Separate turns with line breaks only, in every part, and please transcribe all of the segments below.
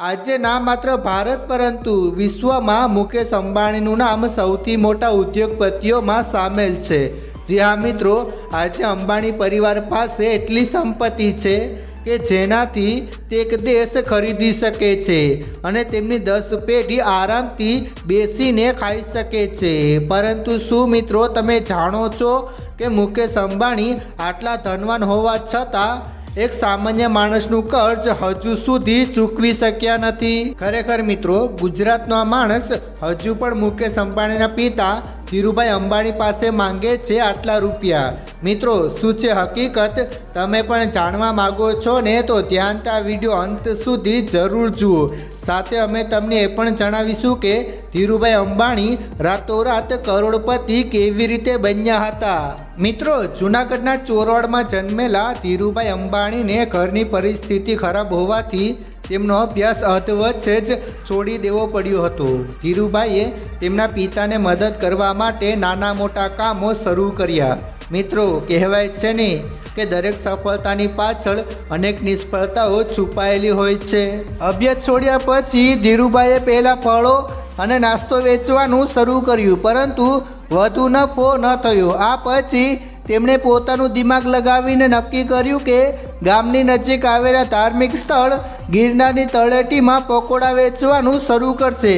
આજે ના માત્ર ભારત પરંતુ વિશ્વમાં મુકેશ અંબાણીનું નામ સૌથી મોટા ઉદ્યોગપતિઓમાં સામેલ છે. જી હા, મિત્રો, આજે અંબાણી પરિવાર પાસે એટલી સંપત્તિ છે કે જેનાથી તે એક દેશ ખરીદી શકે છે અને તેમની દસ પેઢી આરામથી બેસીને ખાઈ શકે છે. પરંતુ શું, મિત્રો, તમે જાણો છો કે મુકેશ અંબાણી આટલા ધનવાન હોવા છતાં એક સામાન્ય માણસનું કર્જ હજુ સુધી ચૂકવી શક્યા નથી. ખરેખર મિત્રો, ગુજરાતનો આ માણસ હજુ પણ મુકેશ અંબાણીના પિતા ધીરુભાઈ અંબાણી પાસે માંગે છે આટલા રૂપિયા. મિત્રો, શું છે હકીકત? તમે પણ જાણવા માગો છો ને તો ધ્યાનતા આ વીડિયો અંત સુધી જરૂર જુઓ. સાથે અમે તમને એ પણ જણાવીશું કે ધીરુભાઈ અંબાણી રાતોરાત કરોડપતિ કેવી રીતે બન્યા હતા. મિત્રો, જૂનાગઢના ચોરવાડમાં જન્મેલા ધીરુભાઈ અંબાણીને ઘરની પરિસ્થિતિ ખરાબ હોવાથી તેમનો અભ્યાસ અધવચ્ચે જ છોડી દેવો પડ્યો હતો. ધીરુભાઈએ તેમના પિતાને મદદ કરવા માટે નાના મોટા કામો શરૂ કર્યા. મિત્રો, કહેવાય છે ને કે દરેક સફળતાની પાછળ અનેક નિષ્ફળતાઓ છુપાયેલી હોય છે. અભ્યાસ છોડ્યા પછી ધીરુભાઈએ પહેલાં ફળો અને નાસ્તો વેચવાનું શરૂ કર્યું, પરંતુ વધુ નફો ન થયો. આ પછી તેમણે પોતાનું દિમાગ લગાવીને નક્કી કર્યું કે ગામની નજીક આવેલા ધાર્મિક સ્થળ ગિરનારની તળેટીમાં પકોડા વેચવાનું શરૂ કરશે.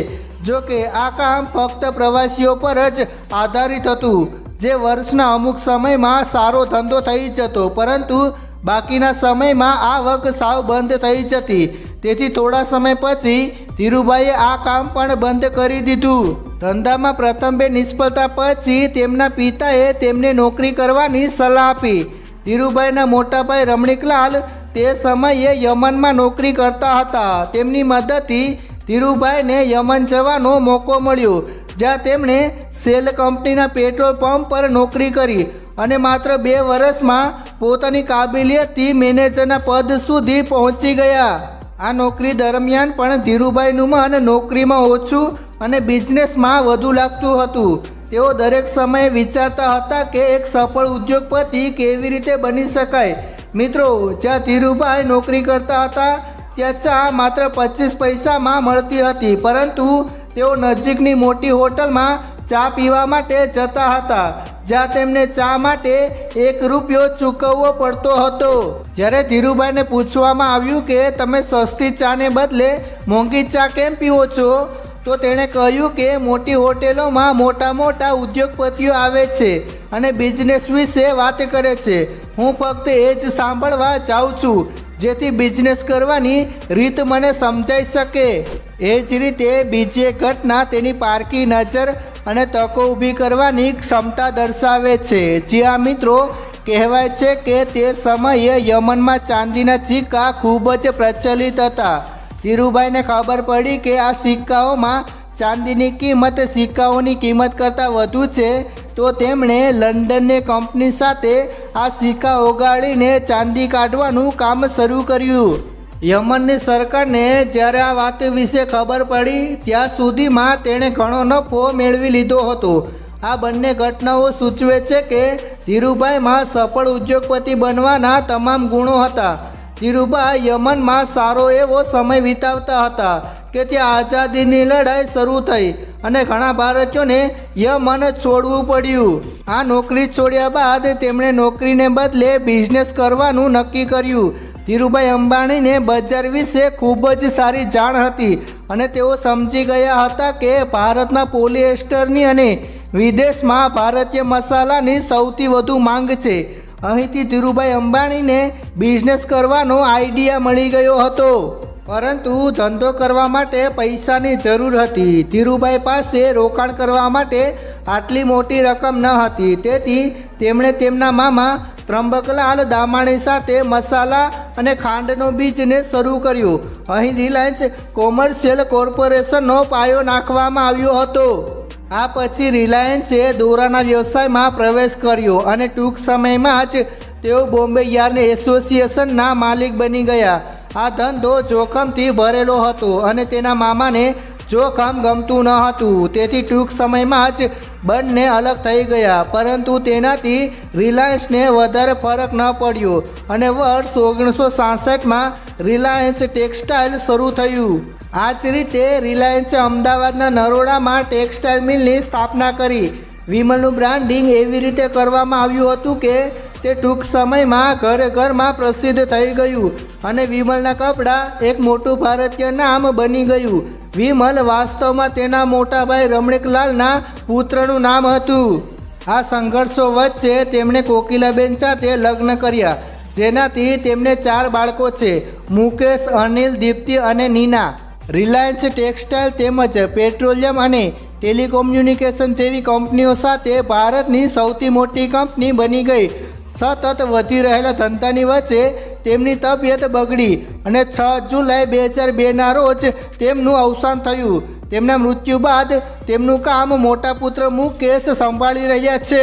જો કે આ કામ ફક્ત પ્રવાસીઓ પર જ આધારિત હતું, જે વર્ષના અમુક સમયમાં સારો ધંધો થઈ જતો પરંતુ બાકીના સમયમાં આવક સાવ બંધ થઈ જતી. તેથી થોડા સમય પછી ધીરુભાઈએ આ કામ પણ બંધ કરી દીધું. ધંધામાં પ્રથમ બે નિષ્ફળતા પછી તેમના પિતાએ તેમને નોકરી કરવાની સલાહ આપી. ધીરુભાઈના મોટાભાઈ રમણીકલાલ તે સમયે યમનમાં નોકરી કરતા હતા. તેમની મદદથી ધીરુભાઈને યમન જવાનો મોકો મળ્યો, જ્યાં તેમણે સેલ કંપનીના પેટ્રોલ પંપ પર નોકરી કરી અને માત્ર બે વર્ષમાં પોતાની કાબિલિયતથી મેનેજરના પદ સુધી પહોંચી ગયા. આ નોકરી દરમિયાન પણ ધીરુભાઈનું મન નોકરીમાં ઓછું અને બિઝનેસમાં વધુ લાગતું હતું. તેઓ દરેક સમયે વિચારતા હતા કે એક સફળ ઉદ્યોગપતિ કેવી રીતે બની શકાય. મિત્રો, જ્યાં ધીરુભાઈ નોકરી કરતા હતા, ત્યાં ચા માત્ર પચીસ પૈસામાં મળતી હતી, પરંતુ તેઓ નજીકની મોટી હોટલમાં ચા પીવા માટે જતા હતા, જ્યાં તેમને ચા માટે એક રૂપિયો ચૂકવવો પડતો હતો. જ્યારે ધીરુભાઈને પૂછવામાં આવ્યું કે તમે સસ્તી ચાને બદલે મોંઘી ચા કેમ પીવો છો તો તેણે કહ્યું કે મોટી હોટેલોમાં મોટા મોટા ઉદ્યોગપતિઓ આવે છે અને બિઝનેસ વિશે વાત કરે છે. હું ફક્ત એ જ સાંભળવા જાઉં છું, જેથી બિઝનેસ કરવાની રીત મને સમજાઈ શકે. એ જ રીતે બીજી ઘટના તેની પારકી નજર અને તકો ઊભી કરવાની ક્ષમતા દર્શાવે છે. જ્યાં મિત્રો, કહેવાય છે કે તે સમયે યમનમાં ચાંદીના સિક્કા ખૂબ જ પ્રચલિત હતા. ધીરુભાઈને ખબર પડી કે આ સિક્કાઓમાં ચાંદીની કિંમત સિક્કાઓની કિંમત કરતાં વધુ છે, તો તેમણે લંડનની કંપની સાથે આ સિક્કા ઓગાળીને ચાંદી કાઢવાનું કામ શરૂ કર્યું. યમનની સરકારને જ્યારે આ વાત વિશે ખબર પડી, ત્યાં સુધીમાં તેણે ઘણો નફો મેળવી લીધો હતો. આ બંને ઘટનાઓ સૂચવે છે કે ધીરુભાઈમાં સફળ ઉદ્યોગપતિ બનવાના તમામ ગુણો હતા. ધીરુભાઈ યમનમાં સારો એવો સમય વિતાવતા હતા કે ત્યાં આઝાદીની લડાઈ શરૂ થઈ અને ઘણા ભારતીયોને યમન છોડવું પડ્યું. આ નોકરી છોડ્યા બાદ તેમણે નોકરીને બદલે બિઝનેસ કરવાનું નક્કી કર્યું. ધીરુભાઈ અંબાણીને બજાર વિશે ખૂબ જ સારી જાણ હતી અને તેઓ સમજી ગયા હતા કે ભારતમાં પોલિએસ્ટરની અને વિદેશમાં ભારતીય મસાલાની સૌથી વધુ માંગ છે. અહીંથી ધીરુભાઈ અંબાણીને બિઝનેસ કરવાનો આઈડિયા મળી ગયો હતો. પરંતુ ધંધો કરવા માટે પૈસાની જરૂર હતી. ધીરુભાઈ પાસે રોકાણ કરવા માટે આટલી મોટી રકમ ન હતી. તેથી તેમણે તેમના મામા ત્રંબકલાલ દામાણી સાથે મસાલા અને ખાંડનો બીજને શરૂ કર્યો. અહીં રિલાયન્સ કોમર્શિયલ કોર્પોરેશનનો પાયો નાખવામાં આવ્યો હતો. આ પછી રિલાયન્સે દોરાના વ્યવસાયમાં પ્રવેશ કર્યો અને ટૂંક સમયમાં જ તેઓ બોમ્બે યાર્ન એસોસિએશનના માલિક બની ગયા. આ ધંધો જોખમથી ભરેલો હતો અને તેના મામાને જોખમ ગમતું ન હતું. તેથી ટૂંક સમયમાં જ બંને અલગ થઈ ગયા, પરંતુ તેનાથી રિલાયન્સને વધારે ફરક ન પડ્યો. અને વર્ષ ઓગણીસો સાસઠમાં રિલાયન્સ ટેક્સટાઇલ શરૂ થયું. આ જ રીતે રિલાયન્સે અમદાવાદના નરોડામાં ટેક્સટાઇલ મિલની સ્થાપના કરી. વિમલનું બ્રાન્ડિંગ એવી રીતે કરવામાં આવ્યું હતું કે તે ટૂંક સમયમાં ઘરે ઘરમાં પ્રસિદ્ધ થઈ ગયું અને વિમલના કપડાં એક મોટું ભારતીય નામ બની ગયું. વિમલ વાસ્તવમાં તેના મોટા ભાઈ રમણીકલાલના પુત્રનું નામ હતું. આ સંઘર્ષો વચ્ચે તેમણે કોકિલાબેન સાથે લગ્ન કર્યા. જેનાથી તેમને ચાર બાળકો છે, મુકેશ, અનિલ, દીપ્તિ અને નીના. રિલાયન્સ ટેક્સટાઇલ તેમજ પેટ્રોલિયમ અને ટેલિકોમ્યુનિકેશન જેવી કંપનીઓ સાથે ભારતની સૌથી મોટી કંપની બની ગઈ. સતત વધી રહેલા ધંધાની વચ્ચે તેમની તબિયત બગડી અને છ જુલાઈ બે હજાર બેના રોજ તેમનું અવસાન થયું. તેમના મૃત્યુ બાદ તેમનું કામ મોટા પુત્ર મુકેશ સંભાળી રહ્યા છે.